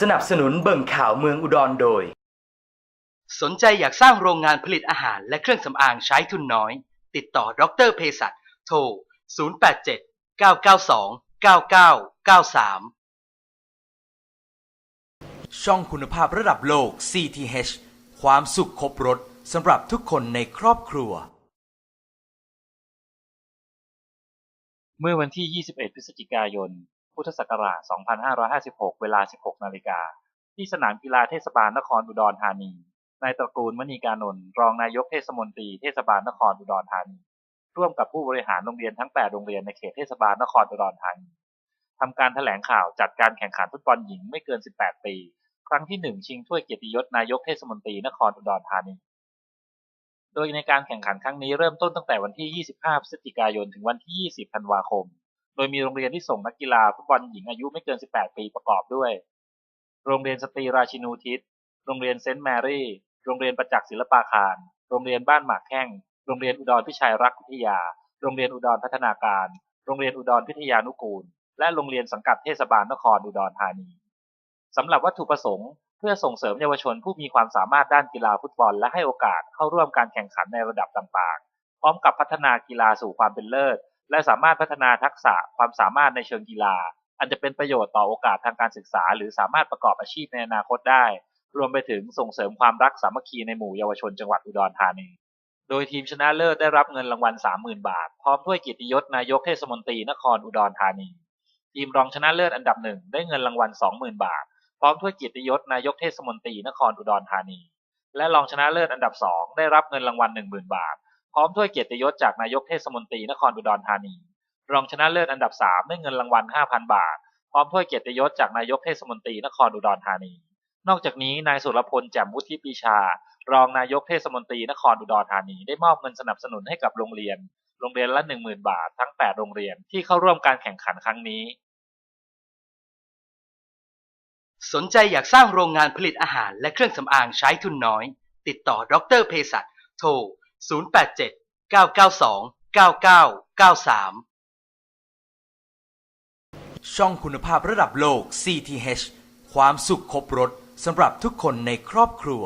สนับสนุนเบิ่งข่าวเมืองอุดรโดย สนใจอยากสร้างโรงงานผลิตอาหารและเครื่องสำอางใช้ทุนน้อย ติดต่อดรเภสัชโทร 087 992 9993 ช่องคุณภาพระดับโลก CTH ความสุขครบรถสำหรับทุกคนในครอบครัว เมื่อวันที่ 21 พฤศจิกายน พุทธศักราช 2556 เวลา 16 นาฬิกา ที่สนามกีฬาเทศบาลนครอุดรธานี นายตระกูลมณีกานนท์รองนายกเทศมนตรีเทศบาลนครอุดรธานี ร่วมกับผู้บริหารโรงเรียนทั้ง 8 โรงเรียนในเขตเทศบาลนครอุดรธานีทำการแถลงข่าวจัดการแข่งขันฟุตบอลหญิงไม่เกิน 18 ปี ครั้งที่ 1 ชิงถ้วยเกียรติยศนายกเทศมนตรีนครอุดรธานี โดยในการแข่งขันครั้งนี้เริ่มต้นตั้งแต่วันที่ 25 พฤศจิกายน ถึงวันที่ 20 ธันวาคม ดยมีโรงเรียนที่ส่งนักกีฬาฟุตบอลหญิงอายุไม่เกิน 18 ปีประกอบด้วย โรงเรียนสตรีราชินูทิศ โรงเรียนเซนต์แมรี่ โรงเรียนประจักษ์ศิลปาคาร โรงเรียนบ้านหมากแข้ง โรงเรียนอุดรพิชัยรักวิทยา โรงเรียนอุดรพัฒนาการ โรงเรียนอุดรพิทยานุกูล และโรงเรียนสังกัดเทศบาลนครอุดรธานีสำหรับวัตถุประสงค์เพื่อส่งเสริมเยาวชนผู้มีความสามารถด้านกีฬาฟุตบอลและให้โอกาสเข้าร่วมการแข่งขันในระดับต่างๆ พร้อมกับพัฒนากีฬาสู่ความเป็นเลิศ และสามารถพัฒนาทักษะความสามารถในเชิงกีฬา อันจะเป็นประโยชน์ต่อโอกาสทางการศึกษา หรือสามารถประกอบอาชีพในอนาคตได้ รวมไปถึงส่งเสริมความรักสามัคคีในหมู่เยาวชนจังหวัดอุดรธานี โดยทีมชนะเลิศได้รับเงินรางวัล 30,000 บาท พร้อมถ้วยกียรติยศนายกเทศมนตรีนครอุดรธานี ทีมรองชนะเลิศอันดับหนึ่งได้เงินรางวัล 20,000 บาท พร้อมถ้วยกียรติยศนายกเทศมนตรีนครอุดรธานี และรองชนะเลิศอันดับ2ได้รับเงินรางวัล 10,000 บาท พร้อมถ้วยเกียรติยศจากนายกเทศมนตรีนครอุดรธานี รองชนะเลิศอันดับ3ได้เงินรางวัล 5,000 บาท พร้อมถ้วยเกียรติยศจากนายกเทศมนตรีนครอุดรธานี นอกจากนี้นายสุรพลแจ่มวุฒิปีชา รองนายกเทศมนตรีนครอุดรธานีได้มอบเงินสนับสนุนให้กับโรงเรียน โรงเรียนละ 10,000 บาททั้ง 8 โรงเรียนที่เข้าร่วมการแข่งขันครั้งนี้ สนใจอยากสร้างโรงงานผลิตอาหารและเครื่องสำอางใช้ทุนน้อย ติดต่อดรเภสัชโทร 087 992 9993 ช่องคุณภาพระดับโลก CTH ความสุขครบรถสำหรับทุกคนในครอบครัว